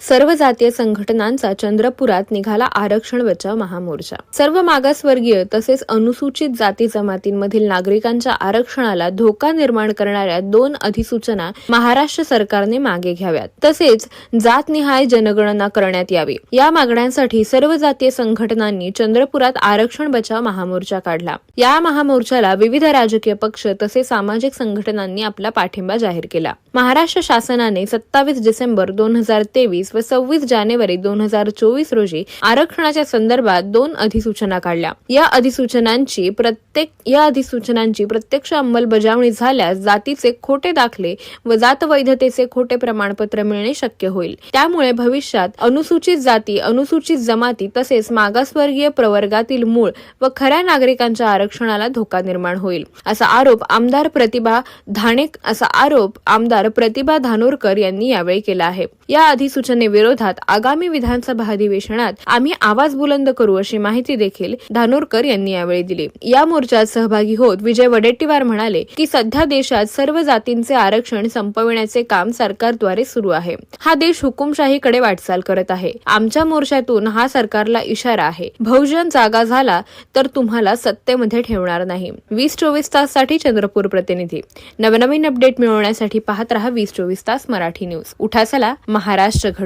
सर्व जातीय संघटनांचा चंद्रपुरात निघाला आरक्षण बचाव महामोर्चा. सर्व मागासवर्गीय तसेच अनुसूचित जाती जमातींमधील नागरिकांच्या आरक्षणाला धोका निर्माण करणाऱ्या दोन अधिसूचना महाराष्ट्र सरकारने मागे घ्याव्यात. तसेच जातनिहाय जनगणना करण्यात यावी. या मागण्यांसाठी सर्व जातीय संघटनांनी चंद्रपुरात आरक्षण बचाव महामोर्चा काढला. या महामोर्चाला विविध राजकीय पक्ष तसेच सामाजिक संघटनांनी आपला पाठिंबा जाहीर केला. महाराष्ट्र शासनाने सत्तावीस डिसेंबर दोन हजार तेवीस व सव्वीस जानेवारी दोन हजार चोवीस रोजी आरक्षणाच्या संदर्भात दोन अधिसूचना काढल्या. या अधिसूचनांची प्रत्येक या अधिसूचनांची प्रत्यक्ष अंमलबजावणी झाल्यास जातीचे खोटे दाखले व जात वैधतेचे खोटे प्रमाणपत्र मिळणे शक्य होईल. त्यामुळे भविष्यात अनुसूचित जाती अनुसूचित जमाती तसेच मागासवर्गीय प्रवर्गातील मूळ व खऱ्या नागरिकांच्या आरक्षणाला धोका निर्माण होईल. असा आरोप आमदार प्रतिभा धाणेक असा आरोप आमदार प्रतिभा धानोरकर यांनी यावेळी केला आहे. या अधिसूचना योजनेविरोधात आगामी विधानसभा अधिवेशनात आम्ही आवाज बुलंद करू अशी माहिती देखील धानोरकर यांनी यावेळी दिली. या मोर्चात सहभागी होत विजय वडेट्टीवार म्हणाले की सध्या देशात सर्व जातींचे आरक्षण संपविण्याचे काम सरकारद्वारे सुरू आहे. हा देश हुकुमशाहीकडे वाटचाल करत आहे. आमच्या मोर्चातून हा सरकारला इशारा आहे. बहुजन जागा झाला तर तुम्हाला सत्तेमध्ये ठेवणार नाही. वीस चोवीस ताससाठी चंद्रपूर प्रतिनिधी. नवनवीन अपडेट मिळवण्यासाठी पाहत रहा वीस चोवीस तास मराठी न्यूज. उठा महाराष्ट्र घड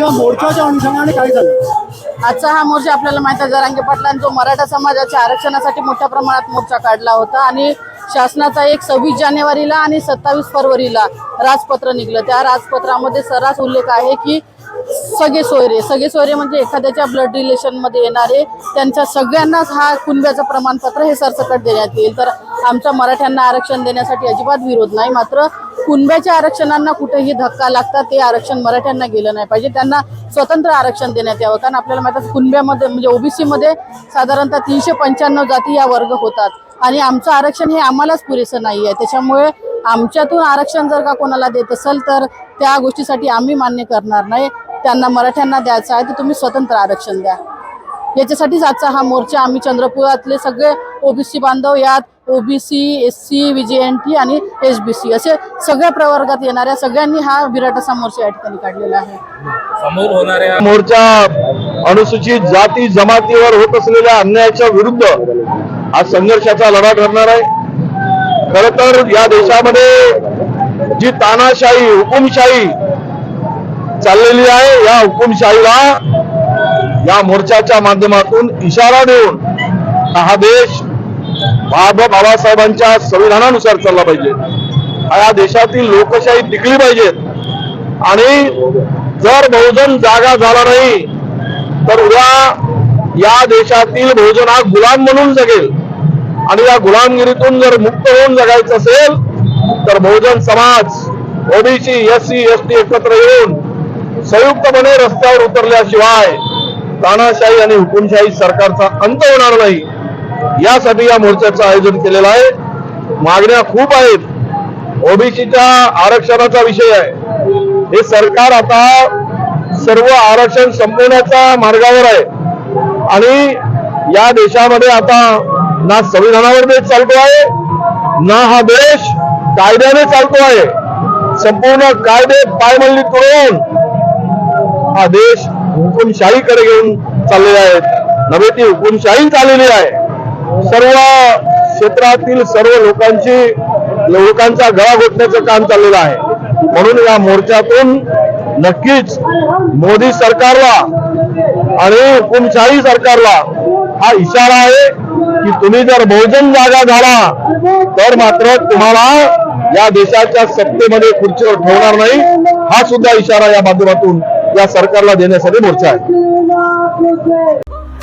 आजच्या मोर्चाच्या अनुषंगाने काय झालं? आजचा हा मोर्चा आपल्याला माहिती आहे जरांगे पाटलांनी जो मराठा समाजाच्या आरक्षणासाठी मोठ्या प्रमाणात मोर्चा काढला होता आणि शासनाचा एक सव्वीस जानेवारीला आणि सत्तावीस फरवरीला राजपत्र निघलं. त्या राजपत्रामध्ये सर्रास उल्लेख आहे की सगळे सोयरे सगळे सोयरे म्हणजे एखाद्याच्या ब्लड रिलेशनमध्ये येणारे त्यांच्या सगळ्यांनाच हा कुणब्याचं प्रमाणपत्र हे सरसकट देण्यात येईल. तर आमच्या मराठ्यांना आरक्षण देण्यासाठी अजिबात विरोध नाही. मात्र कुणब्याच्या आरक्षणांना कुठेही धक्का लागतात ते आरक्षण मराठ्यांना गेलं नाही पाहिजे. त्यांना स्वतंत्र आरक्षण देण्यात यावं. कारण आपल्याला माहिती कुणब्यामध्ये म्हणजे ओबीसीमध्ये साधारणतः तीनशे पंच्याण्णव जाती या वर्ग होतात. आणि आमचं आरक्षण हे आम्हालाच पुरेसं नाही आहे. त्याच्यामुळे आमच्यातून आरक्षण जर का कोणाला देत असेल तर त्या गोष्टीसाठी आम्ही मान्य करणार नाही. त्यांना मराठ्यांना द्यायचं आहे तर तुम्ही स्वतंत्र आरक्षण द्या. याच्यासाठीच आजचा हा मोर्चा आम्ही चंद्रपुरातले सगळे ओबीसी बांधव यात ओबीसी एस सी टी आणि एस बी सी असे सगळ्या प्रवर्गात येणाऱ्या सगळ्यांनी हा विराट असा मोर्चा या ठिकाणी काढलेला आहे. समोर होणाऱ्या मोर्चा अनुसूचित जाती जमातीवर होत असलेल्या अन्यायाच्या विरुद्ध आज संघर्षाचा लढा ठरणार आहे. खर तर या देशामध्ये जी तानाशाही हुकुमशाही चाललेली आहे या हुकुमशाहीला या मोर्चाच्या माध्यमातून इशारा देऊन हा देश बाबा बाबासाहेबांच्या संविधानानुसार चालला पाहिजे. या देशातील लोकशाही टिकली पाहिजेत आणि जर बहुजन जागा झाला नाही तर उद्या या देशातील बहुजन हा गुलाम म्हणून जगेल. आणि या गुलामगिरीतून जर मुक्त होऊन जगायचं असेल तर Bahujan Samaj OBC SC ST एकत्र येऊन संयुक्तपणे रस्त्यावर उतरल्याशिवाय तानाशाही आणि हुकुमशाही सरकारचा अंत होणार नाही. यासाठी या मोर्चाचं आयोजन केलेलं आहे. मागण्या खूप आहेत. ओबीसीच्या आरक्षणाचा विषय आहे. हे सरकार आता सर्व आरक्षण संपवण्याच्या मार्गावर आहे. आणि या देशामध्ये आता ना संविधानावर देश चालतो आहे ना हा देश कायद्याने चालतो आहे. संपूर्ण कायदे पायमल्ली तोडून हा देश हुकुमशाहीकडे घेऊन चाललेला आहे. नव्हे ती हुकुमशाही चाललेली आहे. सर्व क्षेत्रातील सर्व लोकांची लोकांचा गळा घोटण्याचं काम चाललेलं आहे. म्हणून या मोर्चातून नक्कीच मोदी सरकारला आणि हुकुमशाही सरकारला हा इशारा आहे की तुम्ही जर बहुजन जागा झाला तर मात्र तुम्हाला या देशाच्या सत्तेमध्ये खुर्चीवर ठेवणार नाही. हा सुद्धा इशारा या माध्यमातून या सरकारला देण्यासाठी मोर्चा आहे.